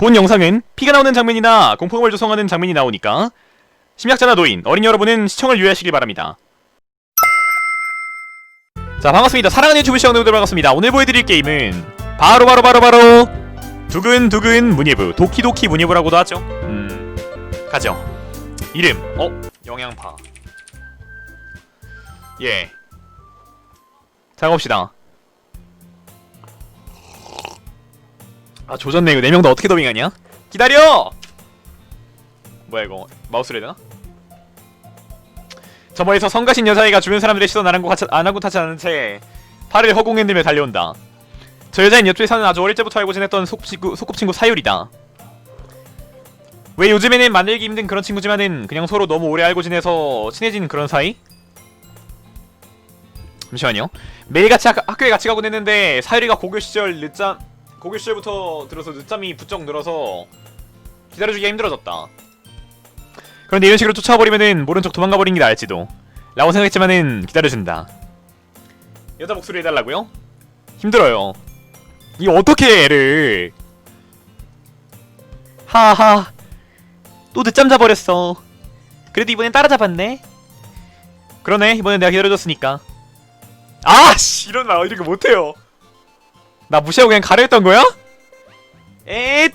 본 영상은 피가 나오는 장면이나 공포감을 조성하는 장면이 나오니까 심약자나 노인, 어린 여러분은 시청을 유의하시길 바랍니다. 자 반갑습니다. 사랑하는 유튜브 시청자분들 반갑습니다. 오늘 보여드릴 게임은 바로 바로 바로 바로 두근두근 문예부 도키도키 문예부라고도 하죠. 음 가죠. 이름 어 영양파 예. 자 봅시다. 아 조졌네 이거 네명다 어떻게 더빙하냐? 기다려! 뭐야 이거 마우스로 해야 되나? 저머에서 성가신 여자애가 주변 사람들의 시선 안 하고 가차, 안 하고 타지 않은 채 팔을 허공흔들며 달려온다. 저 여자는 옆집에 사는 아주 어릴 때부터 알고 지냈던 소꿉친구, 소꿉친구 사유리다. 왜 요즘에는 만들기 힘든 그런 친구지만은 그냥 서로 너무 오래 알고 지내서 친해진 그런 사이? 잠시만요. 매일 같이 학, 학교에 같이 가곤 했는데 사유리가 고교 시절 늦잠 고교 시절부터 들어서 늦잠이 부쩍 늘어서 기다려주기가 힘들어졌다. 그런데 이런 식으로 쫓아버리면은 모른 척 도망가 버린 게 나을지도. 라고 생각했지만은 기다려준다. 여자 목소리 해달라고요? 힘들어요. 이거 어떻게 해, 애를? 하하. 또 늦잠 자버렸어. 그래도 이번엔 따라잡았네. 그러네. 이번엔 내가 기다려줬으니까. 아씨 이런 나 이렇게 못해요. 나 무시하고 그냥 가려 했던 거야? 에잇!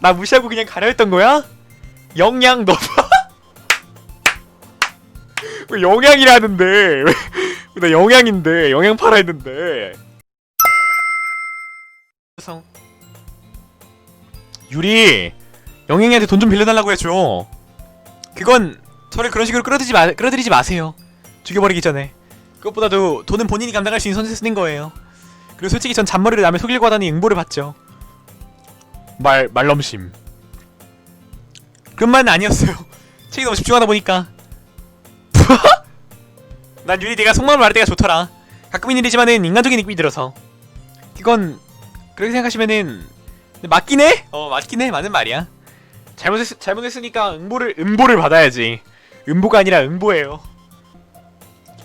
나 무시하고 그냥 가려 했던 거야? 영양 너 왜 영양이라는데? 왜, 나 영양인데? 영양 팔아 했는데? 성 유리 영양이한테 돈 좀 빌려달라고 해줘. 그건 저를 그런 식으로 끌어들이지 마, 끌어들이지 마세요. 죽여버리기 전에. 그것보다도 돈은 본인이 감당할 수 있는 쓰는 거예요 그리고 솔직히 전 잔머리를 남의 속이려고 하다니 응보를 받죠. 말 말넘심. 그런 말은 아니었어요. 책이 너무 집중하다 보니까. 난 유리 내가 속마음을 말할 때가 좋더라. 가끔인 일이지만은 인간적인 느낌이 들어서. 그건 그렇게 생각하시면은 맞긴 해. 어 맞긴 해. 맞는 말이야. 잘못했 잘못했으니까 응보를 응보를 받아야지. 응보가 아니라 응보예요.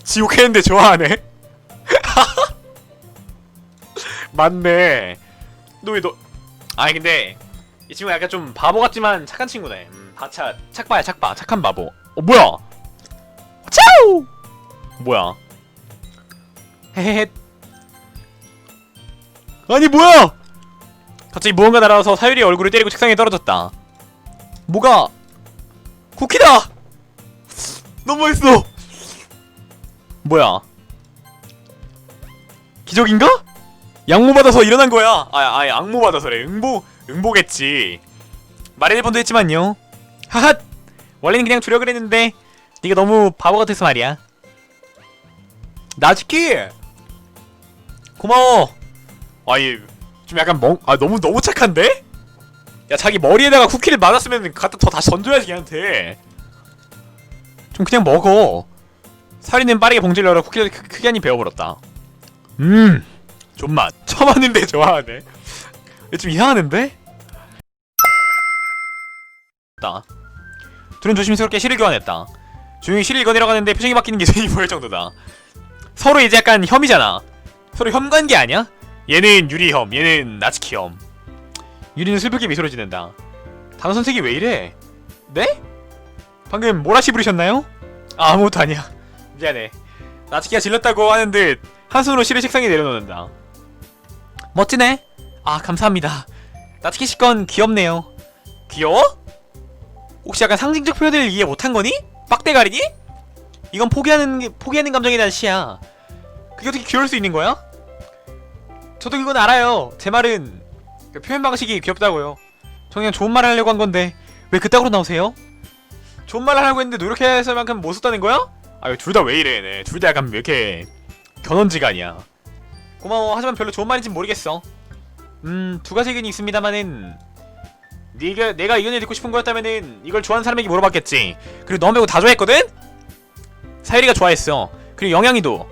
지옥했는데 좋아하네. 맞네. 너왜 너? 아니 근데 이 친구 약간 좀 바보 같지만 착한 친구네. 음, 바차 착바야 착바 착한 바보. 어 뭐야? 차우! 뭐야? 헤헤. 아니 뭐야? 갑자기 무언가 날아와서 사유리 얼굴을 때리고 책상에 떨어졌다. 뭐가? 쿠키다! 너무 맛있어. 뭐야? 기적인가? 양모 받아서 일어난 거야. 아, 아, 악모 받아서래. 응보, 응보겠지. 말해낼 뻔도 했지만요. 하하. 원래는 그냥 주려 그랬는데 네가 너무 바보 같아서 말이야. 나지키. 고마워. 아니 좀 약간 멍, 아 너무 너무 착한데? 야 자기 머리에다가 쿠키를 맞았으면 갖다 더 다시 던져야지 걔한테. 좀 그냥 먹어. 사리는 빠르게 열어 쿠키를 크, 크게 한입 베어버렸다. 음. 존맛 처음 왔는데 좋아하네. 좀 이상하는데? 다. 둘은 조심스럽게 실을 교환했다. 조용히 실을 꺼내려가는데 표정이 바뀌는 게 눈이 보일 정도다. 서로 이제 약간 혐이잖아. 서로 혐관계 아니야? 얘는 유리혐 얘는 나츠키혐. 유리는 슬프게 미소를 지낸다. 단어 선색이 왜 이래? 네? 방금 뭐라시 부르셨나요? 아, 아무것도 아니야. 미안해. 나츠키가 질렀다고 하는 듯 한손으로 실을 책상에 내려놓는다 멋지네. 아 감사합니다. 나츠키 씨 건 귀엽네요. 귀여워? 혹시 약간 상징적 표현을 이해 못한 거니? 빡대가리니? 이건 포기하는 게- 포기하는 감정에 대한 시야. 그게 어떻게 귀여울 수 있는 거야? 저도 그건 알아요. 제 말은 그 표현 방식이 귀엽다고요. 저 그냥 좋은 말을 하려고 한 건데 왜 그따구로 나오세요? 좋은 말을 하려고 했는데 노력했을 만큼 못 썼다는 거야? 아유 둘 다 왜 이래? 네. 둘 다 약간 왜 이렇게 견원지간이야. 고마워. 하지만 별로 좋은 말인지 모르겠어. 음, 두 가지 의견이 있습니다만은 네가 내가 의견을 듣고 싶은 거였다면은 이걸 좋아하는 사람에게 물어봤겠지. 그리고 너 말고 다 좋아했거든? 사유리가 좋아했어. 그리고 영양이도.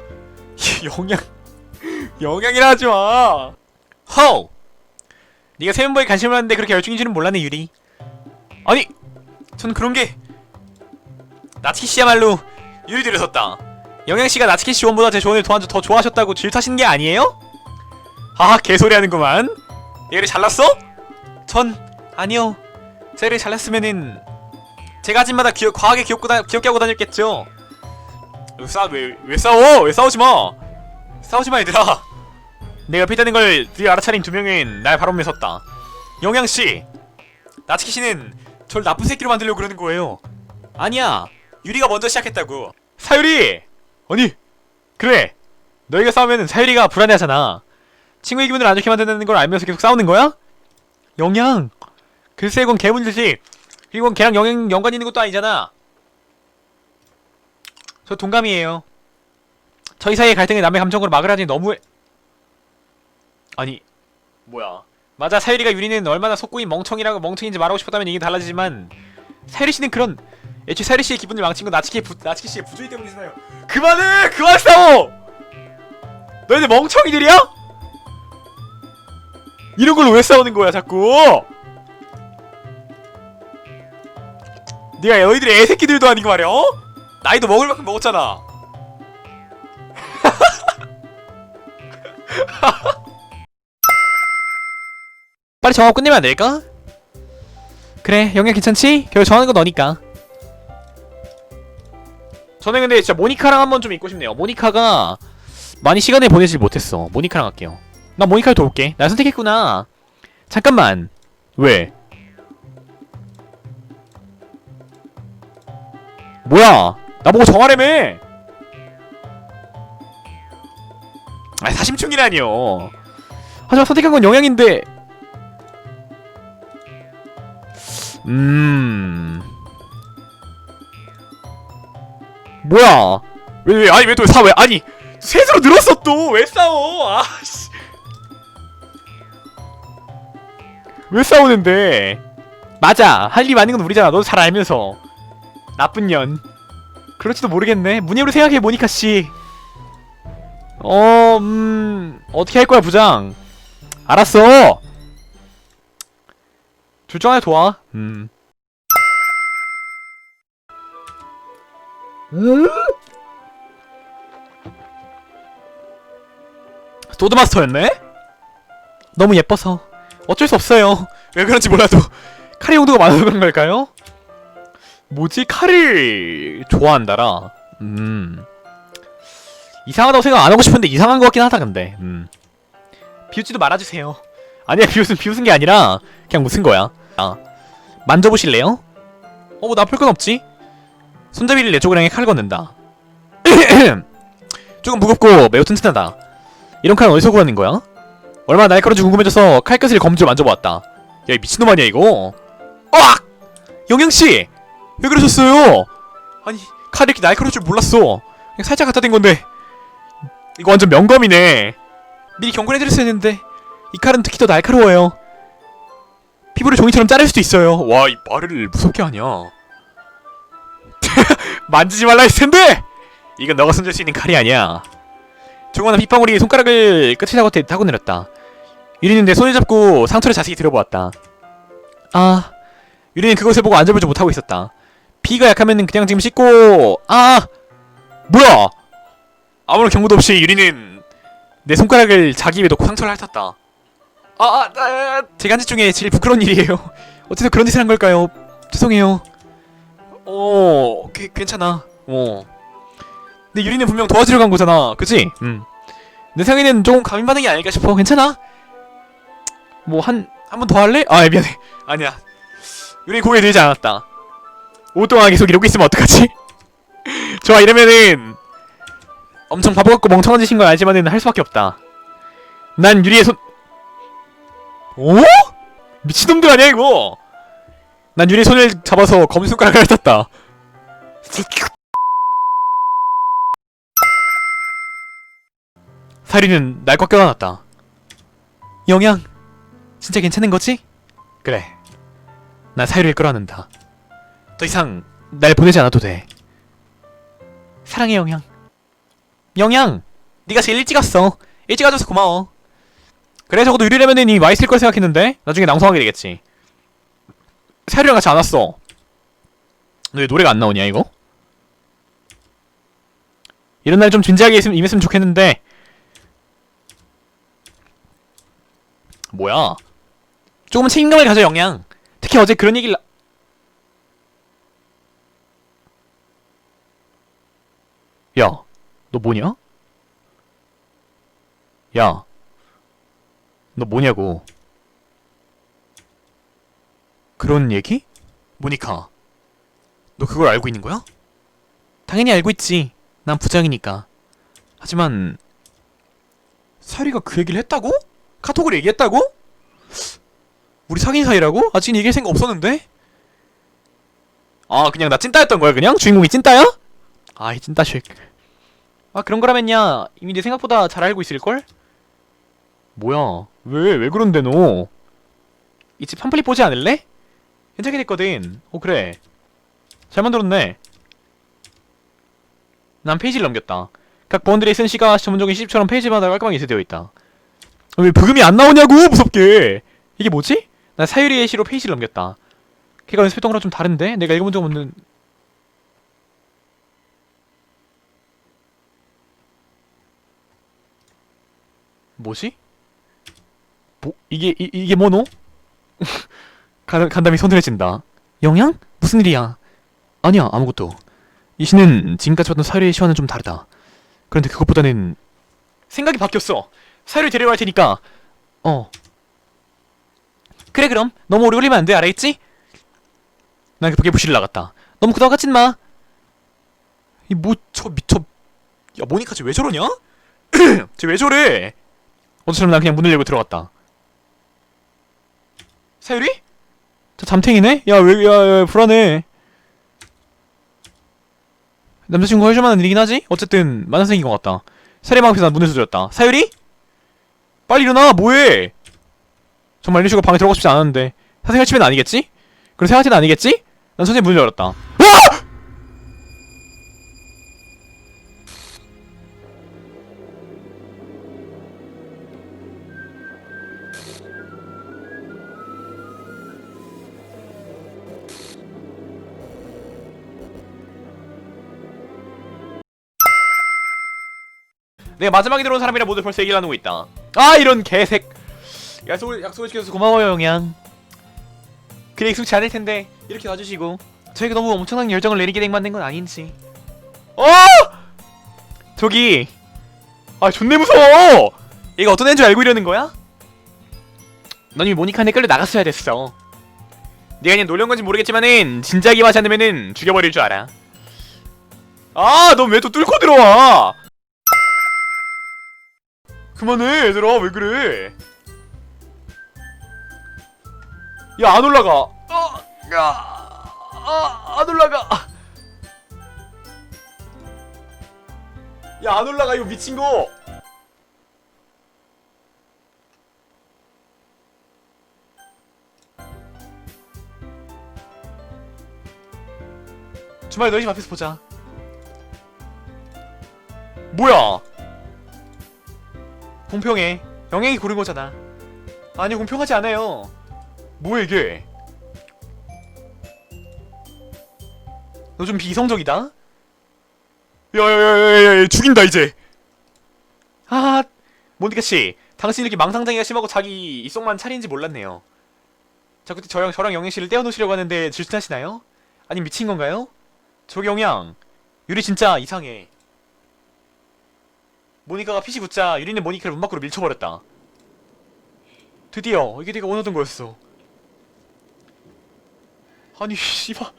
영양 영양이라 하지 마. 허. 네가 세면보에 관심을 하는데 그렇게 열중인 줄은 몰랐네 유리. 아니, 전 그런 게 나츠키 씨야말로 유리 들여섰다. 영양 씨가 나츠키 씨 원보다 제 조언을 더, 더 좋아하셨다고 질투하시는 게 아니에요? 아 개소리 하는구만. 얘를 잘났어? 전 아니요. 쟤를 잘났으면은 제가 아침마다 기억, 과하게 귀엽고 다, 귀엽게 하고 다녔겠죠. 왜 싸, 왜, 왜 싸워? 왜 싸우지 마! 싸우지 마, 얘들아! 내가 있다는 걸 드디어 알아차린 두 명은 날 바로 섰다. 영양씨! 나츠키씨는 절 나쁜 새끼로 만들려고 그러는 거예요. 아니야! 유리가 먼저 시작했다고. 사유리! 아니, 그래! 너희가 싸우면 사유리가 불안해하잖아. 친구의 기분을 안 좋게 만드는 걸 알면서 계속 싸우는 거야? 영양! 글쎄 이건 개 문제지. 그리고 걔랑 영, 연관 있는 것도 아니잖아. 저 동감이에요. 저희 사이의 갈등을 남의 감정으로 막으라니 너무해. 아니, 뭐야. 맞아, 사유리가 유리는 얼마나 속고인 멍청이라고 멍청인지 말하고 싶었다면 얘기 달라지지만 사유리 씨는 그런 애초에 사유리 씨의 기분을 망친 건 나치키 부, 나치키 씨의 부주의 때문이잖아요. 그만해! 그만 싸워! 너희들 멍청이들이야? 이런 걸로 왜 싸우는 거야, 자꾸? 네가 너희들의 애새끼들도 아니고 말이야, 어? 나이도 먹을 만큼 먹었잖아. 빨리 정하고 끝내면 안 될까? 그래, 영양 괜찮지? 결국 정하는 건 너니까. 저는 근데 진짜 모니카랑 한번 좀 있고 싶네요. 모니카가 많이 시간을 보내질 못했어. 모니카랑 할게요. 나 모니카를 도울게. 날 선택했구나. 잠깐만. 왜? 뭐야? 나보고 정하래며! 아, 사심충이라니요. 하지만 선택한 건 영양인데. 음. 뭐야? 왜, 왜, 아니, 왜 또 사, 왜, 아니, 셋으로 늘었어 또! 왜 싸워? 아씨. 왜 싸우는데? 맞아. 할일 많은 건 우리잖아. 너도 잘 알면서. 나쁜 년. 그럴지도 모르겠네. 문예로 생각해, 모니카 씨. 어, 음, 어떻게 할 거야, 부장? 알았어. 둘 중 하나 도와. 음. 소드마스터였네? 너무 예뻐서 어쩔 수 없어요. 왜 그런지 몰라도 칼의 용도가 많아서 그런 걸까요? 뭐지? 칼을 좋아한다라. 음. 이상하다고 생각 안 하고 싶은데 이상한 것 같긴 하다 근데. 음. 비웃지도 말아주세요. 아니야 비웃은 비웃은 게 아니라 그냥 웃은 거야. 아. 만져보실래요? 어, 뭐 나쁠 건 없지. 손잡이를 내 쪽으로 향해 칼 건넨다. 조금 무겁고 매우 튼튼하다. 이런 칼은 어디서 구하는 거야? 얼마나 날카로운지 궁금해져서 칼끝을 검지로 만져보았다. 야, 이 미친놈 아니야, 이거? 으악! 영양씨! 왜 그러셨어요? 아니, 칼이 이렇게 날카로울 줄 몰랐어. 그냥 살짝 갖다 댄 건데. 이거 완전 명검이네. 미리 경고해드렸어야 했는데, 이 칼은 특히 더 날카로워요. 피부를 종이처럼 자를 수도 있어요. 와, 이 말을 무섭게 하냐. 만지지 말라 했을 텐데! 이건 너가 손질 수 있는 칼이 아니야. 조그마한 빗방울이 손가락을 끝에 타고, 타고 내렸다. 유리는 내 손을 잡고 상처를 자세히 들어보았다. 아, 유리는 그것을 보고 앉아보지 못하고 있었다. 피가 약하면 그냥 지금 씻고, 아! 뭐야! 아무런 경고도 없이 유리는 내 손가락을 자기 입에 넣고 상처를 핥았다. 아, 아, 아, 제가 한 짓 중에 제일 부끄러운 일이에요. 어째서 그런 짓을 한 걸까요? 죄송해요. 어, 그, 괜찮아. 어. 근데 유리는 분명 도와주려 간 거잖아. 그치? 음. 내 생각에는 조금 감인 반응이 아닐까 싶어. 괜찮아? 뭐, 한, 한 번 더 할래? 아, 미안해. 아니야. 유리 고개 들지 않았다. 오랫동안 계속 이러고 있으면 어떡하지? 좋아, 이러면은, 엄청 바보 같고 멍청한 짓인 걸 알지만은 할 수밖에 없다. 난 유리의 손, 오? 미친놈들 아니야, 이거? 난 유리의 손을 잡아서 검은 손가락을 핥았다. 사리는 날꽉 껴안았다. 영양, 진짜 괜찮은 거지? 그래. 난 사유를 끌어안는다. 더 이상 날 보내지 않아도 돼. 사랑해 영양. 영양, 네가 제일 일찍 왔어. 일찍 와줘서 고마워. 그래 적어도 유리라면은 이 와 있을 걸 생각했는데 나중에 낭송하게 되겠지. 사유랑 같이 안 왔어. 너 왜 노래가 안 나오냐 이거? 이런 날 좀 진지하게 있으면, 임했으면 좋겠는데 뭐야? 조금은 책임감을 가져 영양. 특히 어제 그런 얘기를 야, 너 뭐냐? 야, 너 뭐냐고. 그런 얘기? 모니카, 너 그걸 알고 있는 거야? 당연히 알고 있지. 난 부장이니까. 하지만 사리가 그 얘기를 했다고? 카톡으로 얘기했다고? 우리 사귄 사이라고? 아직 얘기할 생각 없었는데? 아 그냥 나 찐따였던 거야 그냥? 주인공이 찐따야? 아이 찐따식 아 그런 거라면야 이미 내 생각보다 잘 알고 있을걸? 뭐야 왜 왜 그런데 너? 이집 팜플릿 보지 않을래? 괜찮게 됐거든 어 그래 잘 만들었네 난 페이지를 넘겼다 각 번들의 쓴 시가 전문적인 시집처럼 페이지마다 깔끔하게 인쇄되어 있다 아, 왜 부금이 안 나오냐고 무섭게 이게 뭐지? 나 사유리의 시로 페이지를 넘겼다 걔가 연습했던 거랑 좀 다른데? 내가 읽어본 적 없는 뭐지? 뭐 이게 이, 이게 뭐노? 간, 간담이 서늘해진다. 영양? 무슨 일이야? 아니야 아무것도. 이 시는 지금까지 봤던 사유리의 시와는 좀 다르다. 그런데 그것보다는 생각이 바뀌었어. 사유리 데려갈 테니까. 어. 그래 그럼. 너무 오래 걸리면 안 돼. 알아있지? 난 급하게 부실을 나갔다. 너무 그다가 같진 마. 이뭐저 미쳐. 야 모니카 쟤 왜 저러냐? 쟤 왜 저래? 어제처럼 난 그냥 문을 열고 들어갔다. 사유리? 저 잠탱이네? 야 왜 야 야, 불안해 남자친구가 해줄 만한 일이긴 하지? 어쨌든 만난 생긴 것 같다 사례방 앞에서 난 문을 두드렸다 사유리? 빨리 일어나 뭐해 정말 일슈가 방에 들어가고 싶지 않았는데 사생활 침해는 아니겠지? 그럼 생활체는 아니겠지? 난 천천히 문을 열었다 내가 마지막에 들어온 사람이라 모두 벌써 얘기를 나누고 있다. 아 이런 개색. 약속을, 약속을 지켜줘서 고마워요 영양. 그래 익숙치 않을 텐데. 이렇게 와주시고. 저에게 너무 엄청난 열정을 내리게 된 만든 건 아닌지. 어! 저기. 아 존내 무서워. 얘가 어떤 애인 줄 알고 이러는 거야? 넌 이미 모니카한테 끌려 나갔어야 됐어. 네가 그냥 놀려온 건지 모르겠지만은 진작에 하지 않으면은 죽여버릴 줄 알아. 아넌 왜 또 뚫고 들어와 그만해 얘들아. 왜 그래? 야 안 올라가. 어, 야, 아, 안 올라가. 야 안 올라가 이거 미친 거. 주말에 너희 집 앞에서 보자. 뭐야 공평해. 영행이 고른 거잖아. 아니 공평하지 않아요. 뭐야 이게? 너 좀 비이성적이다. 야야야야야 죽인다 이제. 아 모니카 씨, 당신 이렇게 망상장애가 심하고 자기 이성만 차린지 몰랐네요. 자 그때 저랑 저랑 영행 씨를 떼어놓으시려고 하는데 질투하시나요? 아니 미친 건가요? 저기 영양, 유리 진짜 이상해. 모니카가 PC 붙자 유리는 모니카를 문 밖으로 밀쳐버렸다. 드디어 이게 네가 원하던 거였어. 아니 씨발.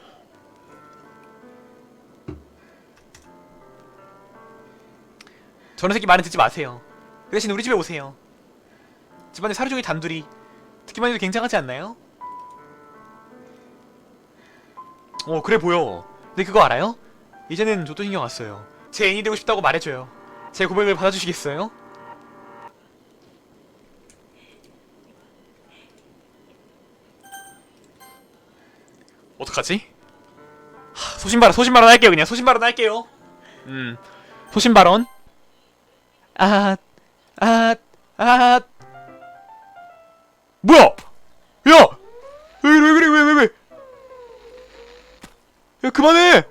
저런 새끼 말은 듣지 마세요. 그 대신 우리 집에 오세요. 집안에 종일 단둘이 듣기만 해도 굉장하지 않나요? 어 그래 보여. 근데 그거 알아요? 이제는 저도 신경 왔어요. 제 애인이 되고 싶다고 말해줘요. 제 고백을 받아주시겠어요? 어떡하지? 하, 소신발언 소신발언 할게요 그냥. 소신발언 할게요. 음. 소신발언? 아, 아, 아 뭐야? 야! 왜, 왜 그래 왜 왜 왜, 야 그만해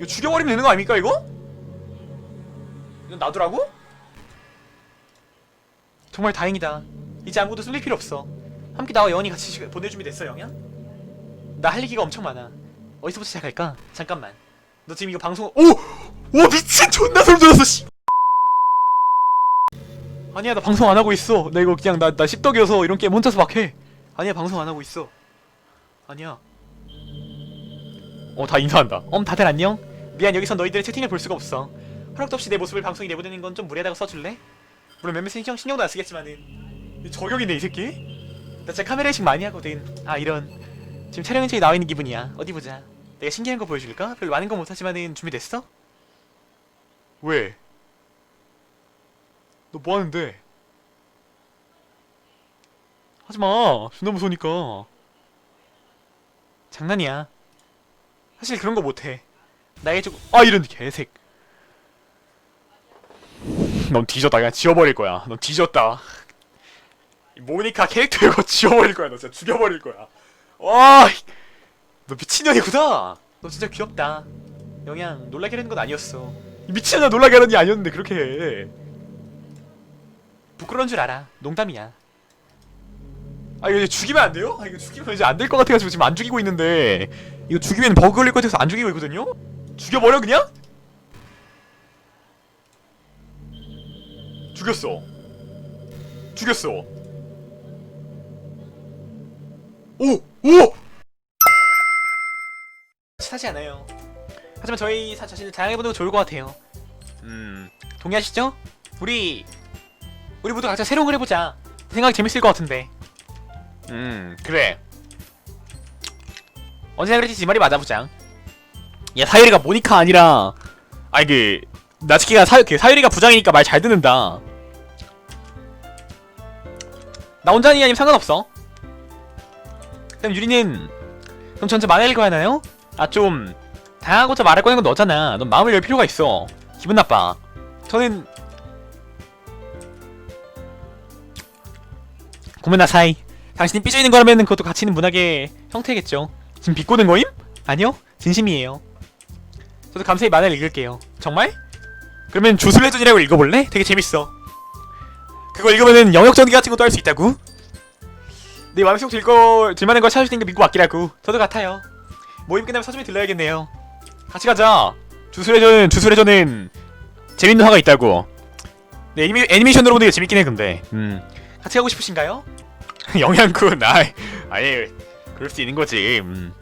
이거 죽여버리면 되는 거 아닙니까 이거? 이건 놔두라고? 정말 다행이다. 이제 아무도 쓸릴 필요 없어. 함께 나와 영원히 같이 준비 됐어, 영야? 나 할 얘기가 엄청 많아. 어디서부터 시작할까? 잠깐만. 너 지금 이거 방송 오! 오 미친 존나 소름 돋았어 씨. 아니야 나 방송 안 하고 있어. 나 이거 그냥 나 나 씹덕이어서 이런 게임 혼자서 막 해. 아니야 방송 안 하고 있어. 아니야. 어 다 인사한다. 엄 다들 안녕? 미안 여기서 너희들의 채팅을 볼 수가 없어. 허락도 없이 내 모습을 방송에 내보내는 건 좀 무리하다고 써줄래? 물론 몇몇 신경 신경도 안 쓰겠지만은 이 저격이네 이 새끼. 나 진짜 카메라 의식 많이 하거든. 아 이런 지금 촬영 현장에 나와 있는 기분이야. 어디 보자. 내가 신기한 거 보여줄까? 별로 많은 거 못하지만은 준비됐어? 왜? 너 뭐 하는데? 하지마. 존나 무서우니까. 장난이야. 사실 그런 거 못해. 나에게 조금 아 이런 개색. 넌 뒤졌다. 그냥 지워버릴 거야. 넌 뒤졌다. 이 모니카 캐릭터 이거 지워버릴 거야. 너 진짜 죽여버릴 거야. 와, 이- 너 미친년이구나. 너 진짜 귀엽다. 영양 놀라게 하는 건 아니었어. 이 미친년아 놀라게 하는 게 아니었는데 그렇게 해. 부끄러운 줄 알아. 농담이야. 아 이거 이제 죽이면 안 돼요? 아 이거 죽이면 이제 안 될 것 같아가지고 지금 안 죽이고 있는데 이거 죽이면 버그 걸릴 것 같아서 안 죽이고 있거든요? 죽여버려 그냥? 죽였어 죽였어 오! 오! 하지 않아요 하지만 저희 사- 자신을 다양해보는 거 좋을 것 같아요 음 동의하시죠? 우리 우리 모두 각자 새로운 걸 해보자 생각 재밌을 것 같은데 음 그래 언제나 그랬지 지 말이 맞아 부장 야 사유리가 모니카 아니라. 아니 그 나츠키가 사, 그 사유리가 부장이니까 말 잘 듣는다. 나 혼자니 아니면 상관없어. 그럼 유리는 그럼 전체 만화 읽어야 하나요? 아좀 것도 말할 거는 건 너잖아. 넌 마음을 열 필요가 있어. 기분 나빠. 저는 고멘나사이. 당신이 삐져있는 거라면 그것도 가치 있는 문학의 형태겠죠. 지금 비꼬는 거임? 아니요? 진심이에요 저도 감사히 만화를 읽을게요. 정말? 그러면 주술래전이라고 읽어볼래? 되게 재밌어. 그거 읽으면은 영역 전기 같은 것도 할 수 있다고? 내 마음속 들거 들만한 걸 찾을 테니까 믿고 맡기라고. 저도 같아요. 모임 끝나면 서점에 들러야겠네요. 같이 가자. 주술래전 주술래전은 재밌는 화가 있다고. 네 애니메, 애니메이션으로 보는 게 재밌긴 해 근데. 음. 같이 가고 싶으신가요? 영양군. 아 아예 그럴 수 있는 거지. 음.